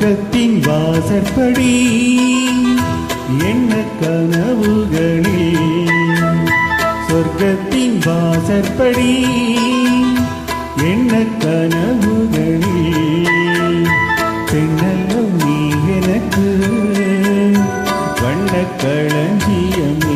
சொர்க்கத்தின் வாசற்படி என்ன கனவுகளில்? சொர்க்கத்தின் வாசற்படி என்ன கனவுகளில்? பெண்ணல்லும் நீ எனக்கு வண்ண களஞ்சியம்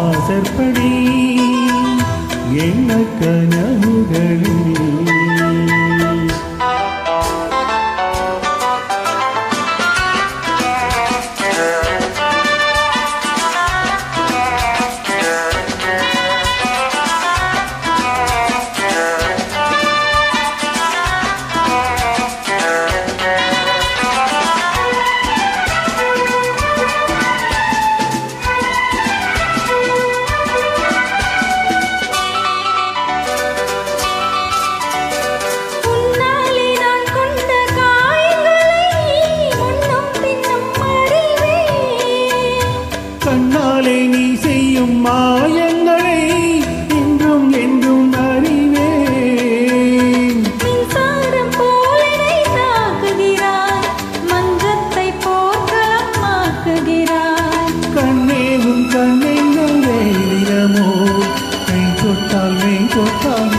வாசற்படி என்ன கனவுகளில் மாயங்களை என்றும் என்றும் அறிவேன். மின்சாரம் போலனை தாக்குகிறார் மன்றத்தை போர்க்களம் ஆக்குகிறார். கண்ணேவும் கண்ணெங்கள் தினமோ கை தொட்டால் மெய் தொட்டால்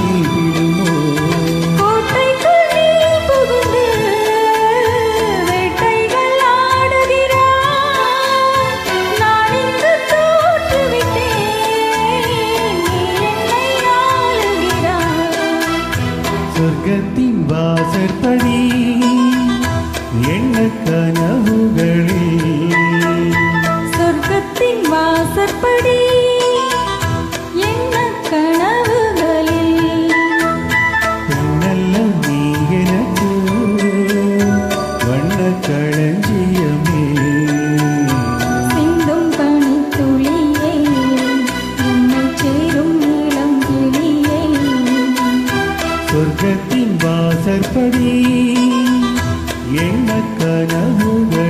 வாசற்படி என்ன கனவுகளில் சொர்க்கத்தின் வாசற்படி என்ன கனவுகளில் உன்னல்ல நீ எனக்கு வண்ண களஞ்சியமே. சிந்தும் பனித்துளியை என்னை சேரும் சொர்க்கத்தின் ஆசைப்படி என்ன கனவுகள்